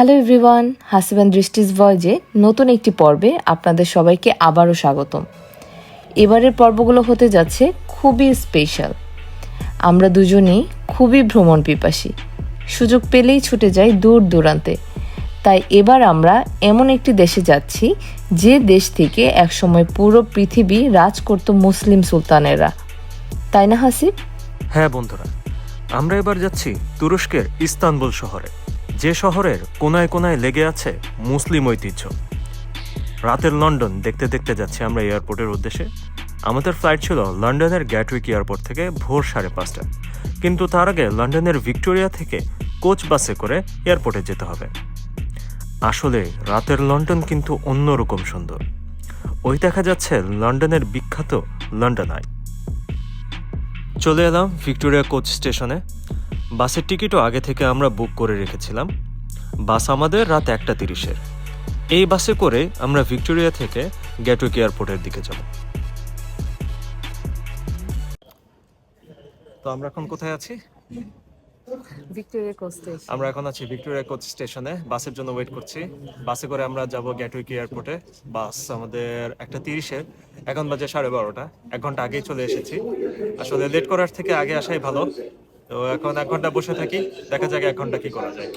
Hello everyone, হাসিবান দৃষ্টিস ভয়েজে নতুন একটি পর্বে আপনাদের সবাইকে আবারও স্বাগতম। এবারের পর্বগুলো হতে যাচ্ছে খুবই স্পেশাল আমরা দুজনেই খুবই ভ্রমণ পিপাসী। সুযোগ পেলেই ছুটে যাই দূর দূরান্তে। তাই এবার আমরা এমন একটি দেশে যাচ্ছি যে দেশ থেকে একসময় পুরো পৃথিবী রাজ করত মুসলিম সুলতানেরা। তাই না হাসিব? হ্যাঁ বন্ধুরা, আমরা এবার যাচ্ছি তুরস্কের ইস্তানবুল শহরে। যে শহরের কোনায় কোনায় লেগে আছে মুসলিম ঐতিহ্য। রাতের লন্ডন দেখতে দেখতে যাচ্ছি আমরা এয়ারপোর্টের উদ্দেশ্যে। আমাদের ফ্লাইট ছিল লন্ডনের গ্যাটউইক এয়ারপোর্ট থেকে ভোর সাড়ে পাঁচটা কিন্তু তার আগে লন্ডনের ভিক্টোরিয়া থেকে কোচ বাসে করে এয়ারপোর্টে যেতে হবে। আসলে রাতের লন্ডন কিন্তু অন্যরকম সুন্দর। ওই দেখা যাচ্ছে লন্ডনের বিখ্যাত লন্ডন আই চলে এলাম ভিক্টোরিয়া কোচ স্টেশনে। বাসের টিকিটও আগে থেকে আমরা বুক করে রেখেছিলাম। বাস আমাদের রাত একটা তিরিশের। এই বাসে করে আমরা ভিক্টোরিয়া থেকে গ্যাটউইক এয়ারপোর্টের দিকে যাব। তো আমরা এখন কোথায় আছি? ভিক্টোরিয়া আমরা এখন আছি ভিক্টোরিয়া কোচ স্টেশনে। বাসের জন্য ওয়েট করছি। বাসে করে আমরা যাব গ্যাটউইক এয়ারপোর্টে। বাস আমাদের একটা তিরিশের। এখন বাজে সাড়ে বারোটা। এক ঘণ্টা আগেই চলে এসেছি। আসলে লেট করার থেকে আগে আসাই ভালো। তো এখন এক ঘণ্টা বসে থাকি দেখা যাক এক ঘণ্টা কি করা যায়।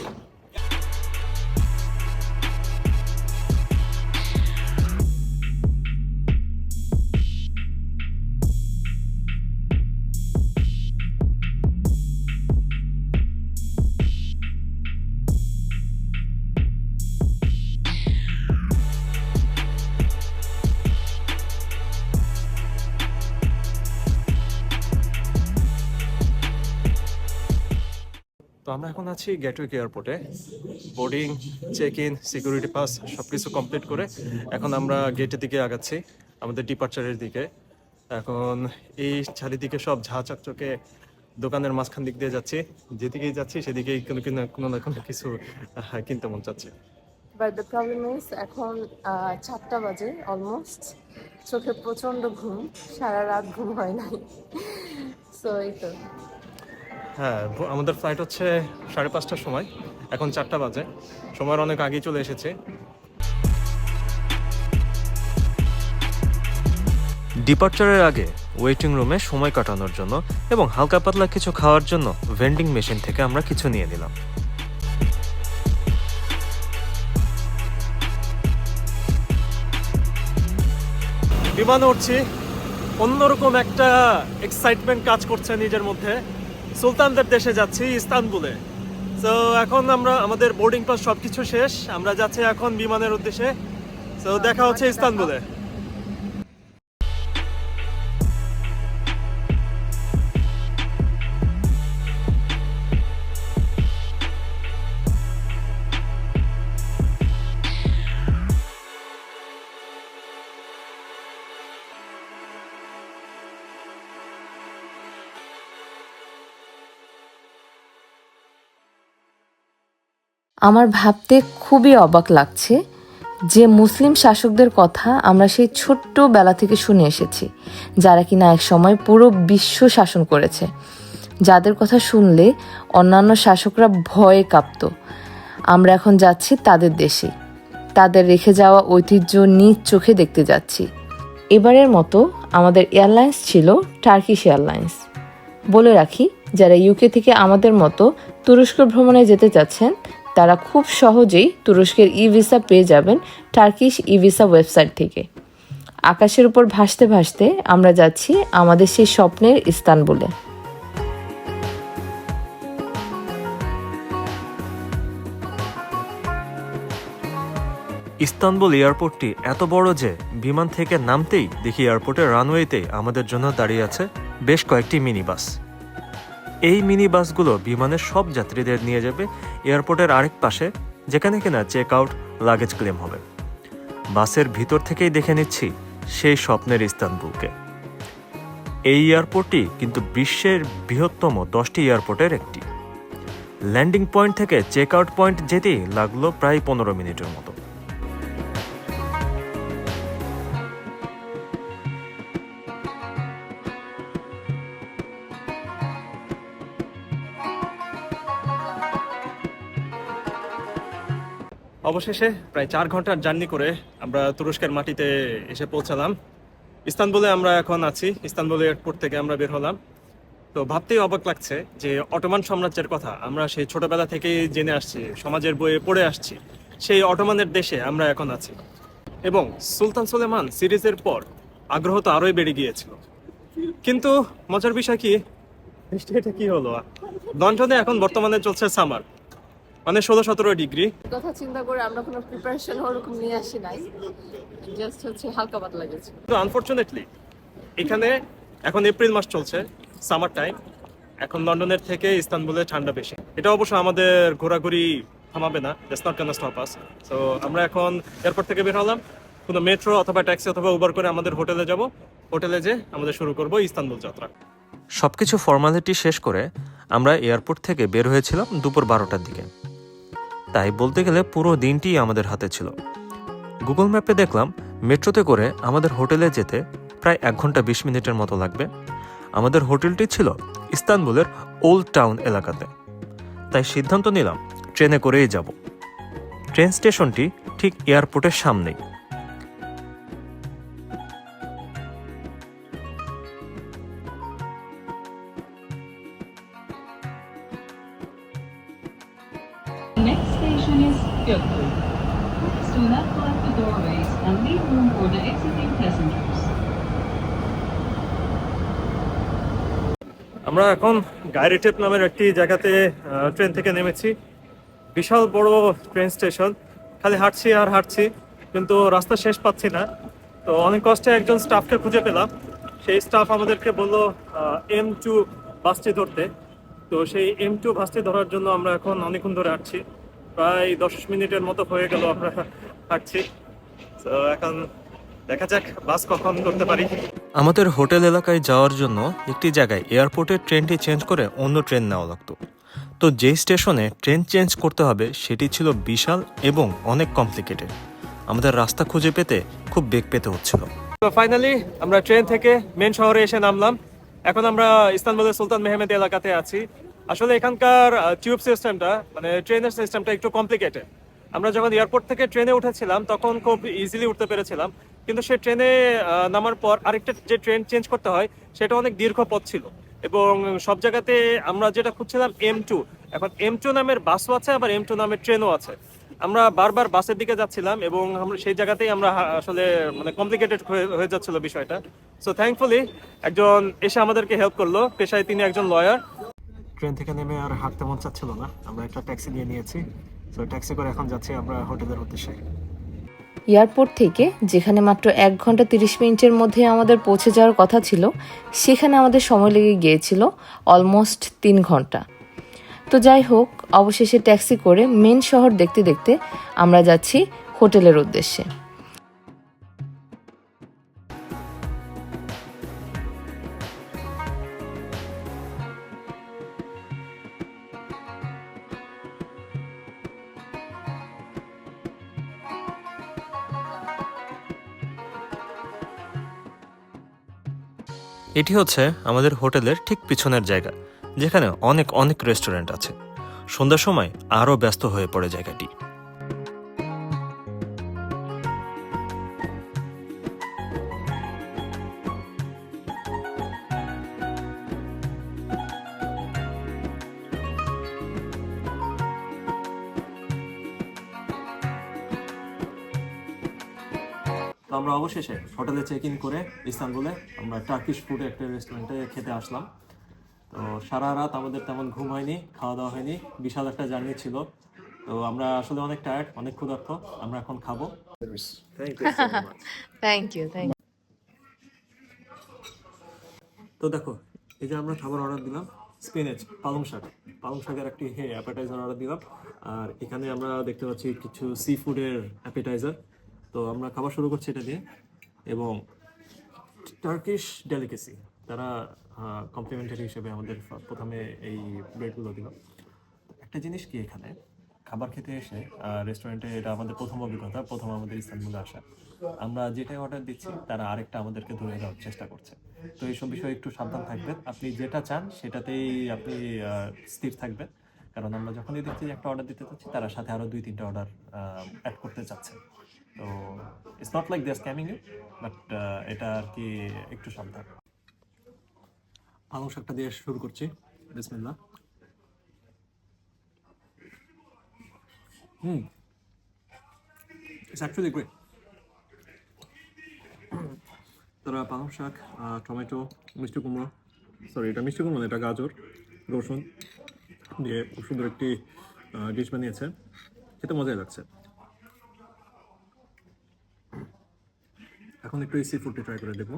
তো আমরা এখন আছি গেটওয়েক এয়ারপোর্টে boarding check in security pass সব কিছু কমপ্লিট করে এখন আমরা গেটের দিকে আগাচ্ছি, আমাদের ডিপার্চারের দিকে। এখন এই চারিদিকে সব ঝা চকচকে দোকানের মাঝখান দিক দিয়ে যাচ্ছি, যেদিকেই যাচ্ছি সেদিকেই কোনো কোনো কোনো না কোনো কিছু কিনতে মন চাচ্ছে। বাট দ্য প্রবলেম ইজ এখন চারটা বাজে অলমোস্ট চোখে প্রচণ্ড ঘুম, সারা রাত ঘুম হয় নাই। সো এই তো। হ্যাঁ আমাদের ফ্লাইট হচ্ছে সাড়ে পাঁচটার সময়। এখন চারটা বাজে। সময়ের অনেক আগেই চলে এসেছে। ডিপার্চারের আগে ওয়েটিং রুমে সময় কাটানোর জন্য এবং হালকা পাতলা কিছু খাওয়ার জন্য ভেন্ডিং মেশিন থেকে আমরা কিছু নিয়ে নিলাম। বিমানে উঠছি। অন্যরকম একটা এক্সাইটমেন্ট কাজ করছে নিজের মধ্যে। সুলতানদের দেশে যাচ্ছি, ইস্তানবুলে। তো এখন আমরা, আমাদের বোর্ডিং পাস সবকিছু শেষ। আমরা যাচ্ছি এখন বিমানের উদ্দেশ্যে। তো দেখা হচ্ছে ইস্তানবুলে। আমার ভাবতে খুবই অবাক লাগছে যে মুসলিম শাসকদের কথা আমরা সেই ছোট্ট বেলা থেকে শুনে এসেছি, যারা কিনা এক সময় পুরো বিশ্ব শাসন করেছে। যাদের কথা শুনলে অন্যান্য শাসকরা ভয়ে কাঁপত। আমরা এখন যাচ্ছি তাদের দেশে। তাদের রেখে যাওয়া ঐতিহ্য নিজ চোখে দেখতে যাচ্ছি। এবারের মতো আমাদের এয়ারলাইন্স ছিল টার্কিশ এয়ারলাইন্স। বলে রাখি, যারা ইউকে থেকে আমাদের মতো তুরস্ক ভ্রমণে যেতে চাচ্ছেন তারা খুব সহজেই তুরস্কের ই ভিসা পেয়ে যাবেন টার্কিশ ই ভিসা ওয়েবসাইট থেকে। আকাশের উপর ভাসতে ভাসতে আমরা যাচ্ছি আমাদের সেই স্বপ্নের ইস্তানবুলে। ইস্তানবুল এয়ারপোর্টটি এত বড় যে বিমান থেকে নামতেই দেখি এয়ারপোর্টের রানওয়েতেই আমাদের জন্য দাঁড়িয়ে আছে বেশ কয়েকটি মিনি বাস এই মিনি বাসগুলো বিমানের সব যাত্রীদের নিয়ে যাবে এয়ারপোর্টের আরেক পাশে, যেখানে কিনা চেক আউট, লাগেজ ক্লেম হবে। বাসের ভিতর থেকেই দেখে নিচ্ছি সেই স্বপ্নের ইস্তানবুলকে। এই এয়ারপোর্টটি কিন্তু বিশ্বের বৃহত্তম দশটি এয়ারপোর্টের একটি। ল্যান্ডিং পয়েন্ট থেকে চেক আউট পয়েন্ট যেতেই লাগল প্রায় পনেরো মিনিটের মতো। অবশেষে প্রায় চার ঘণ্টার জার্নি করে আমরা তুরস্কের মাটিতে এসে পৌঁছালাম। ইস্তানবুলে আমরা এখন আছি, ইস্তানবুল এয়ারপোর্ট থেকে আমরা বের হলাম। তো ভাবতেই অবাক লাগছে যে অটোমান সাম্রাজ্যের কথা আমরা সেই ছোটবেলা থেকেই জেনে আসছি, সমাজের বইয়ে পড়ে আসছি, সেই অটোমানের দেশে আমরা এখন আছি। এবং সুলতান সুলেমান সিরিজের পর আগ্রহ তো আরোই বেড়ে গিয়েছিল। কিন্তু মজার বিষয় কি? এটা কি হলো? লন্ডনে এখন বর্তমানে চলছে সামার। মানে ষোলো সতেরো ডিগ্রি। কথা চিন্তা করে আমরা কোনো প্রিপারেশন ওরকম নিয়ে আসি নাই। জাস্ট হচ্ছে হালকা পাতলা গেছে। কিন্তু আনফর্চুনেটলি এখানে এখন এপ্রিল মাস চলছে সামার টাইম এখন লন্ডনের থেকে ইস্তানবুলে ঠান্ডা বেশি। এটা অবশ্য আমাদের ঘোরাঘুরি থামাবে না just not gonna stop us so আমরা এখন এয়ারপোর্ট থেকে বের হলাম কোনো মেট্রো অথবা ট্যাক্সি অথবা উবার করে আমাদের হোটেলে যাব। হোটেলে যে আমাদের শুরু করব ইস্তানবুল যাত্রা। সবকিছু ফর্মালিটি শেষ করে আমরা এয়ারপোর্ট থেকে বের হয়েছিলাম দুপুর বারোটার দিকে। তাই বলতে গেলে পুরো দিনটি আমাদের হাতে ছিল। গুগল ম্যাপে দেখলাম, মেট্রোতে করে আমাদের হোটেলে যেতে প্রায় এক ঘণ্টা বিশ মিনিটের মতো লাগবে। আমাদের হোটেলটি ছিল ইস্তানবুলের ওল্ড টাউন এলাকাতে। তাই সিদ্ধান্ত নিলাম, ট্রেনে করেই যাব। ট্রেন স্টেশনটি ঠিক এয়ারপোর্টের সামনেই। এখন গাইরিটেপ নামের একটি জায়গাতে ট্রেন থেকে নেমেছি। বিশাল বড় ট্রেন স্টেশন খালি হাঁটছি আর হাঁটছি, কিন্তু রাস্তা শেষ পাচ্ছি না। তো অনেক কষ্টে একজন স্টাফকে খুঁজে পেলাম। সেই স্টাফ আমাদেরকে বলল এম টু বাসটি ধরতে। তো সেই এম টু বাসটি ধরার জন্য আমরা এখন অনেকক্ষণ ধরে হাঁটছি। প্রায় দশ মিনিটের মতো হয়ে গেল আমরা হাঁটছি। তো এখন দেখা যাক বাস কখন করতে পারি। আমাদের হোটেল এলাকায় যাওয়ার জন্য একটি জায়গায় এয়ারপোর্টের ট্রেনটি চেঞ্জ করে অন্য ট্রেন নেওয়া লাগতো। তো যে স্টেশনে ট্রেন চেঞ্জ করতে হবে সেটি ছিল বিশাল এবং অনেক কমপ্লিকেটেড। আমাদের রাস্তা খুঁজে পেতে খুব বেগ পেতে হচ্ছিল। তো ফাইনালি আমরা ট্রেন থেকে মেন শহরে এসে নামলাম। এখন আমরা ইস্তানবুলের সুলতান মেহমেদ এলাকাতে আছি। আসলে এখানকার টিউব সিস্টেমটা মানে ট্রেনের সিস্টেমটা একটু কমপ্লিকেটেড আমরা যখন এয়ারপোর্ট থেকে ট্রেনে উঠেছিলাম তখন খুব ইজিলি উঠতে পেরেছিলাম। কিন্তু সে ট্রেনে নামার পর আরেকটা যে ট্রেন চেঞ্জ করতে হয়, সেটা অনেক দীর্ঘ পথ ছিল। এবং সব জায়গাতে আমরা যেটা খুঁজছিলাম এম টু এখন এম টু নামের বাসও আছে, আবার এম টু নামের ট্রেনও আছে। আমরা বারবার বাসের দিকে যাচ্ছিলাম এবং আমরা সেই জায়গাতেই আমরা আসলে মানে কমপ্লিকেটেড হয়ে যাচ্ছিল বিষয়টা। সো থ্যাঙ্কফুলি একজন এসে আমাদেরকে হেল্প করল। পেশায় তিনি একজন লয়ার ট্রেন থেকে নেমে আর হাঁটতে মন চাচ্ছিল না। আমরা একটা ট্যাক্সি নিয়ে নিয়েছি। তো ট্যাক্সি করে এখন যাচ্ছি আমরা হোটেলের উদ্দেশ্যে। এয়ারপোর্ট থেকে, যেখানে মাত্র এক ঘণ্টা তিরিশ মিনিটের মধ্যে আমাদের পৌঁছে যাওয়ার কথা ছিল, সেখানে আমাদের সময় লেগে গিয়েছিল অলমোস্ট তিন ঘণ্টা। তো যাই হোক, অবশেষে ট্যাক্সি করে মেন শহর দেখতে দেখতে আমরা যাচ্ছি হোটেলের উদ্দেশ্যে। এটি হচ্ছে আমাদের হোটেলের ঠিক পিছনের জায়গা, যেখানে অনেক অনেক রেস্টুরেন্ট আছে। সন্ধ্যার সময় আরও ব্যস্ত হয়ে পড়ে জায়গাটি। অবশেষে হোটেলে চেক ইন করে ইস্তানবুলে আমরা টার্কিশ ফুড একটা রেস্টুরেন্টে খেতে আসলাম। তো সারা রাত আমাদের তেমন ঘুম হয়নি খাওয়া দাওয়া হয়নি বিশাল একটা জার্নি ছিল। তো আমরা আসলে অনেক টায়ার্ড অনেক ক্ষুধার্ত আমরা এখন খাব। থ্যাংক ইউ তো দেখো এই যে আমরা খাবার অর্ডার দিলাম স্পিনেচ পালং শাক। পালং শাকের একটি হ্যাঁ অ্যাপেটাইজার অর্ডার দিলাম। আর এখানে আমরা দেখতে পাচ্ছি কিছু সি ফুডের অ্যাপেটাইজার তো আমরা খাবার শুরু করছি এটা দিয়ে। এবং টার্কিশ ডেলিকেসি তারা কমপ্লিমেন্টারি হিসেবে আমাদের প্রথমে এই ব্রেডগুলো দিল। একটা জিনিস কি এখানে? খাবার খেতে এসে রেস্টুরেন্টে এটা আমাদের প্রথম অভিজ্ঞতা, প্রথম আমাদের ইস্তানবুলে আসা। আমরা যেটাই অর্ডার দিচ্ছি, তারা আরেকটা আমাদেরকে ধরে দেওয়ার চেষ্টা করছে। তো এইসব বিষয়ে একটু সাবধান থাকবেন। আপনি যেটা চান, সেটাতেই আপনি স্থির থাকবেন। কারণ আমরা যখনই দেখছি যে একটা অর্ডার দিতে চাচ্ছি, তারা সাথে আরও দুই তিনটা অর্ডার অ্যাড করতে চাচ্ছে। তো it's not like they scamming you but এটা আর কি একটু সাবধান। পালং শাকটা দিয়ে শুরু করছি। বিসমিল্লাহ। হুম। ইটস অ্যাকচুয়ালি গ্রেট তারা পালং শাক টমেটো, মিষ্টি কুমড়ো সরি এটা মিষ্টি কুমড়ো এটা গাজর, রসুন দিয়ে খুব সুন্দর একটি ডিশ বানিয়েছে। খেতে মজাই লাগছে। এখন একটু এই সি ট্রাই করে দেখব।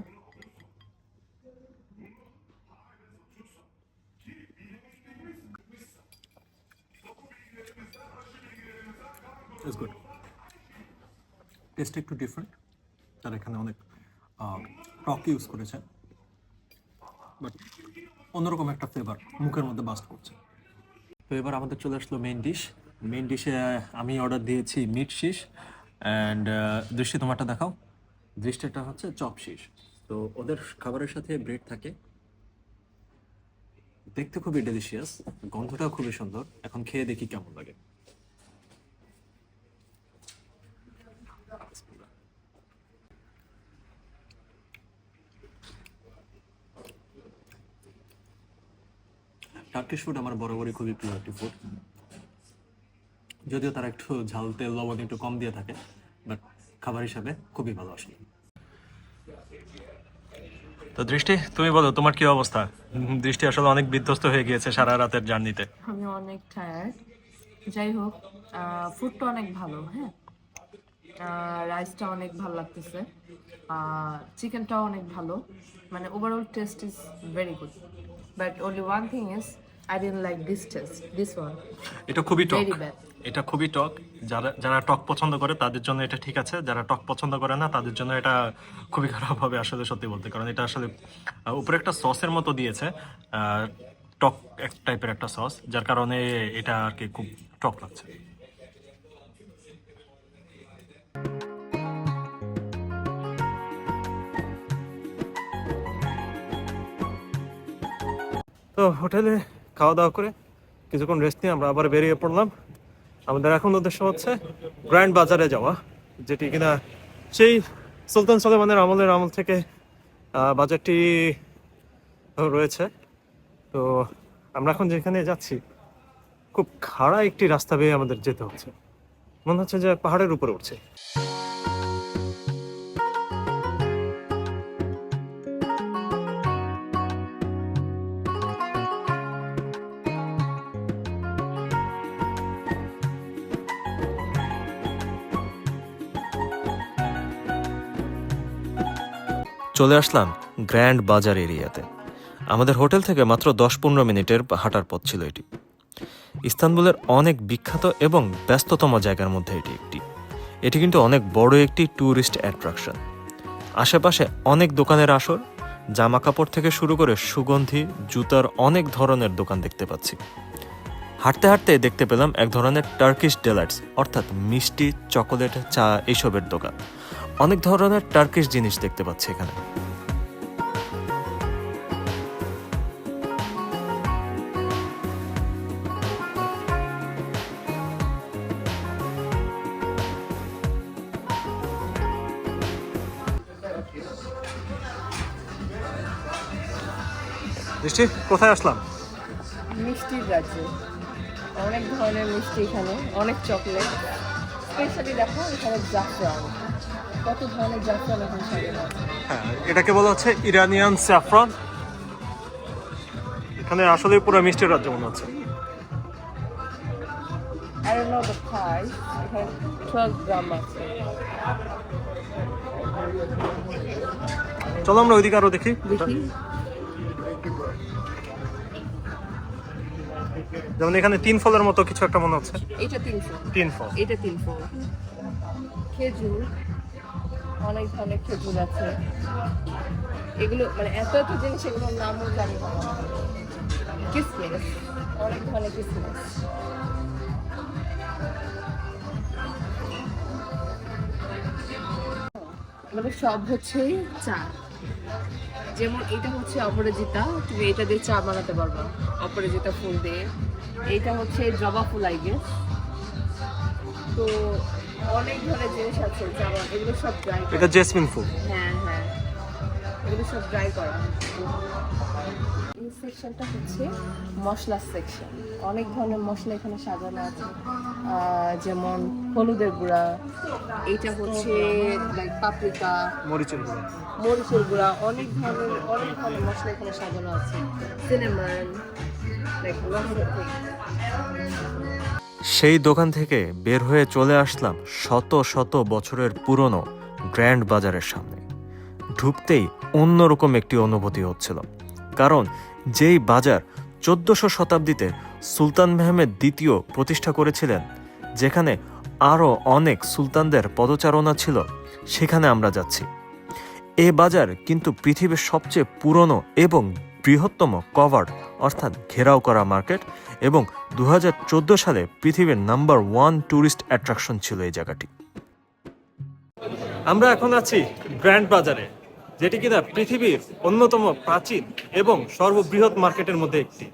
গুড টেস্ট একটু ডিফারেন্ট তারা এখানে অনেক টক ইউজ করেছে বাট অন্যরকম একটা ফ্লেভার মুখের মধ্যে বাস্ট করছে। তো এবার আমাদের চলে আসলো মেন ডিশ মেন ডিশে আমি অর্ডার দিয়েছি মিট শিশ অ্যান্ড দৃষ্টি তোমারটা দেখাও। দৃষ্টিটা হচ্ছে চপ শিশ তো ওদের খাবারের সাথে ব্রেড থাকে। দেখতে খুবই ডেলিশিয়াস গন্ধটাও খুবই সুন্দর। এখন খেয়ে দেখি কেমন লাগে। টার্কিশ ফুড আমার বরাবরই খুবই প্রিয় একটি ফুড যদিও তারা একটু ঝাল তেল লবণ একটু কম দিয়ে থাকে। খাবার হিসাবে খুবই ভালো আসলে তো দৃষ্টি তুমি বলো তোমার কি অবস্থা? দৃষ্টি আসলে অনেক বিধ্বস্ত হয়ে গিয়েছে সারা রাতের জার্নিতে। আমি অনেক টায়ার্ড যাই হোক ফুডটা অনেক ভালো হ্যাঁ? রাইসটা অনেক ভালো লাগতেছে। চিকেনটাও অনেক ভালো। মানে overall taste is very good but only one thing is I don't like this taste this one এটা খুবই টক। Very bad. এটা খুবই টক। যারা যারা টক পছন্দ করে তাদের জন্য এটা ঠিক আছে। যারা টক পছন্দ করে না তাদের জন্য এটা খুবই খারাপ হবে আসলে সত্যি বলতে। কারণ এটা আসলে আহ, উপরে একটা সসের মতো দিয়েছে আহ, টক এক টাইপের একটা সস যার কারণে এটা আর কি খুব টক লাগছে। তো হোটেলে খাওয়া দাওয়া করে কিছুক্ষণ রেস্ট নিয়ে আমরা আবার বেরিয়ে পড়লাম। আমাদের এখন উদ্দেশ্য হচ্ছে গ্র্যান্ড বাজারে যাওয়া, যেটি কিনা সেই সুলতান সলেমানের আমলের আমল থেকে বাজারটি রয়েছে। তো আমরা এখন যেখানে যাচ্ছি, খুব খাড়া একটি রাস্তা বেয়ে আমাদের যেতে হচ্ছে। মনে হচ্ছে যে পাহাড়ের উপরে উঠছে। চলে আসলাম গ্র্যান্ড বাজার এরিয়াতে। আমাদের হোটেল থেকে মাত্র দশ পনেরো মিনিটের হাঁটার পথ ছিল এটি। ইস্তানবুলের অনেক বিখ্যাত এবং ব্যস্ততম জায়গার মধ্যে এটি একটি। এটি কিন্তু অনেক বড় একটি ট্যুরিস্ট অ্যাট্রাকশন। আশেপাশে অনেক দোকানের আসর জামা কাপড় থেকে শুরু করে সুগন্ধি, জুতার অনেক ধরনের দোকান দেখতে পাচ্ছি। হাঁটতে হাঁটতে দেখতে পেলাম এক ধরনের টার্কিশ ডেলার্টস অর্থাৎ মিষ্টি, চকোলেট, চা এইসবের দোকান। অনেক ধরনের টার্কিশ জিনিস দেখতে পাচ্ছি এখানে। দৃষ্টি কোথায় আসলাম? মিষ্টির রাজ্যে। অনেক ধরনের মিষ্টি এখানে অনেক চকলেট স্পেশালি দেখো এখানে জাফরান। কত ধরনের জাফরান এখানে হ্যাঁ এটাকে বলা হচ্ছে ইরানিয়ান স্যাফরন এখানে আসলে পুরো মিষ্টি রাজ্য মনে হচ্ছে। I don't know the price. এখানে 12 গ্রাম আছে চলো আমরা ওইদিকে আরও দেখি। যেমন এখানে তিন ফলের মতো কিছু একটা মনে হচ্ছে। এটা তিনশো তিন ফল। এটা তিনশো খেজুর। অনেক ধরনের খেজুর আছে এগুলো মানে এত এত জিনিস এগুলোর নামও জানি না। কিসমিস অনেক ধরনের কিসমিস মানে সব হচ্ছে চা। যেমন এটা হচ্ছে অপরাজিতা। তুমি এটা দিয়ে চা বানাতে পারবা। অপরাজিতা ফুল দিয়ে। এইটা হচ্ছে জবা ফুল আই গেস তো অনেক ধরনের জিনিস আছে জবা এগুলো সব ড্রাই এটা জেসমিন ফুল। হ্যাঁ হ্যাঁ। এগুলো সব ড্রাই করা। এই সেকশনটা হচ্ছে মশলা সেকশন অনেক ধরনের মশলা এখানে সাজানো আছে। যেমন হলুদের গুঁড়া এইটা হচ্ছে লাইক পাপরিকা মরিচের গুঁড়ো। মরিচের গুঁড়া অনেক ধরনের অনেক ধরনের মশলা এখানে সাজানো আছে। সিনেমান লাইক সেই দোকান থেকে বের হয়ে চলে আসলাম শত শত বছরের পুরনো গ্র্যান্ড বাজারের সামনে। ঢুকতেই অন্যরকম একটি অনুভূতি হচ্ছিল। কারণ যেই বাজার চোদ্দশো শতাব্দীতে সুলতান মেহমেদ দ্বিতীয় প্রতিষ্ঠা করেছিলেন, যেখানে আরও অনেক সুলতানদের পদচারণা ছিল, সেখানে আমরা যাচ্ছি। এ বাজার কিন্তু পৃথিবীর সবচেয়ে পুরনো এবং বৃহত্তম কভার্ড অর্থাৎ ঘেরাও করা মার্কেট এবং দু হাজার চোদ্দ সালে পৃথিবীর নাম্বার ওয়ান ট্যুরিস্ট অ্যাট্রাকশন ছিল এই জায়গাটি। আমরা এখন আছি গ্র্যান্ড বাজারে, যেটি কিনা পৃথিবীর অন্যতম প্রাচীন এবং সর্ববৃহৎ মার্কেটের মধ্যে একটি।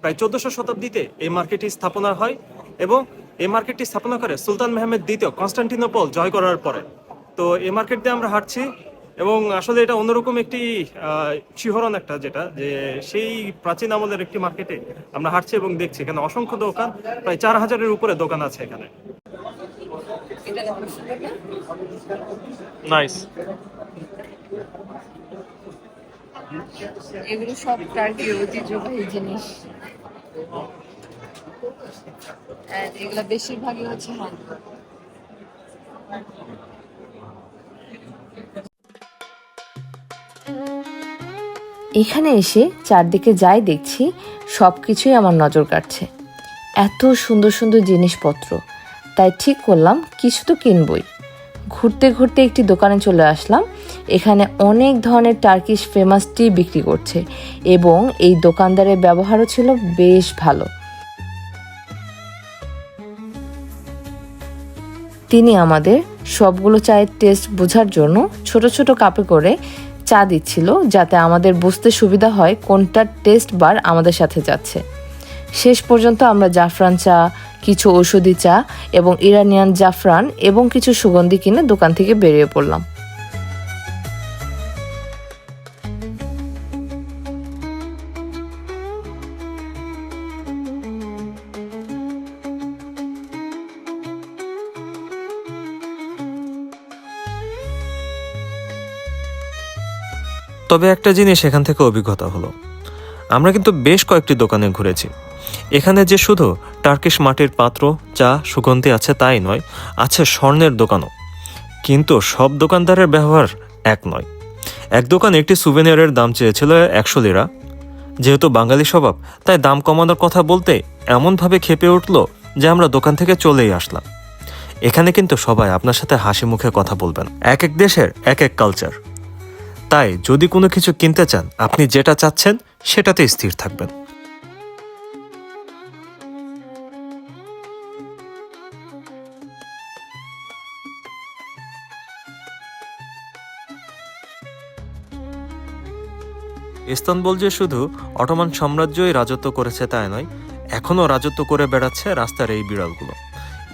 প্রায় চোদ্দশো শতাব্দীতে এই মার্কেটটি স্থাপনা হয় এবং এই মার্কেটটি স্থাপনা করে সুলতান মেহমেদ দ্বিতীয় কনস্টান্টিনোপল জয় করার পরে। তো এই মার্কেট দিয়ে আমরা হাঁটছি এবং আসলে এটা অন্যরকম একটি আহ, শিহরণ একটা যেটা যে সেই প্রাচীন আমলের একটি মার্কেটে আমরা হাঁটছি এবং দেখছি। এখানে অসংখ্য দোকান প্রায় চার হাজারের উপরে দোকান আছে এখানে? নাইস এগুলো সব টার্কির ঐতিহ্যবাহী জিনিস। এগুলো বেশিরভাগই হচ্ছে হ্যান্ড এখানে এসে চারদিকে যাই দেখছি সব কিছুই আমার নজর কাটছে এত সুন্দর সুন্দর জিনিসপত্র। তাই ঠিক করলাম, কিছু তো কিনবই। ঘুরতে ঘুরতে একটি দোকানে চলে আসলাম। এখানে অনেক ধরনের টার্কিশ ফেমাস টি বিক্রি করছে এবং এই দোকানদারের ব্যবহারও ছিল বেশ ভালো। তিনি আমাদের সবগুলো চায়ের টেস্ট বোঝার জন্য ছোট ছোট কাপে করে চা দিচ্ছিল যাতে আমাদের বুঝতে সুবিধা হয় কোনটার টেস্ট বার আমাদের সাথে যাচ্ছে। শেষ পর্যন্ত আমরা জাফরান চা, কিছু ঔষধি চা এবং ইরানিয়ান জাফরান এবং কিছু সুগন্ধি কিনে দোকান থেকে বেরিয়ে পড়লাম। তবে একটা জিনিস এখান থেকে অভিজ্ঞতা হলো। আমরা কিন্তু বেশ কয়েকটি দোকানে ঘুরেছি। এখানে যে শুধু টার্কিশ মাটির পাত্র, চা, সুগন্ধি আছে তাই নয়, আছে স্বর্ণের দোকানও। কিন্তু সব দোকানদারের ব্যবহার এক নয়। এক দোকান একটি সুভেনিয়ারের দাম চেয়েছিল একশো লিরা। যেহেতু বাঙালি স্বভাব, তাই দাম কমানোর কথা বলতে এমনভাবে খেপে উঠল যে আমরা দোকান থেকে চলেই আসলাম। এখানে কিন্তু সবাই আপনার সাথে হাসি মুখে কথা বলবেন। এক এক দেশের এক এক কালচার তাই যদি কোনো কিছু কিনতে চান, আপনি যেটা চাচ্ছেন সেটাতে স্থির থাকবেন। ইস্তানবুল যে শুধু অটোমান সাম্রাজ্যই রাজত্ব করেছে তাই নয়, এখনও রাজত্ব করে বেড়াচ্ছে রাস্তার এই বিড়ালগুলো।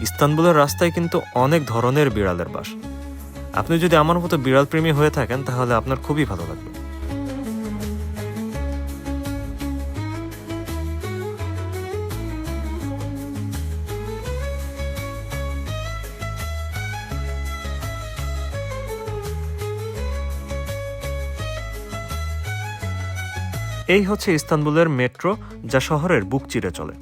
ইস্তানবুলের রাস্তায় কিন্তু অনেক ধরনের বিড়ালের বাস। আপনি যদি আমার মতো বিড়াল প্রেমী হয়ে থাকেন, তাহলে আপনার খুবই ভালো লাগবে। এই হচ্ছে ইস্তানবুলের মেট্রো, যা শহরের বুক চিরে চলে।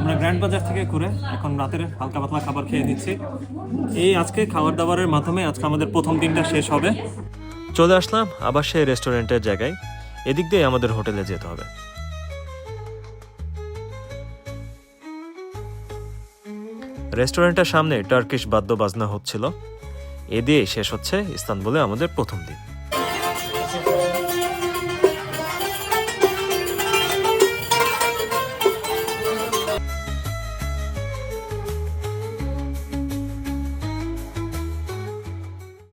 আমরা গ্র্যান্ড বাজার থেকে ঘুরে এখন রাতের হালকা পাতলা খাবার খেয়ে নিচ্ছি। এই আজকে খাবার দাবারের মাধ্যমে আজকে আমাদের প্রথম দিনটা শেষ হবে। চলে আসলাম আবার সেই রেস্টুরেন্টের জায়গায়। এদিক দিয়ে আমাদের হোটেলে যেতে হবে। রেস্টুরেন্টের সামনে টার্কিশ বাদ্য বাজনা হচ্ছিল। এ দিয়ে শেষ হচ্ছে ইস্তানবুলে আমাদের প্রথম দিন।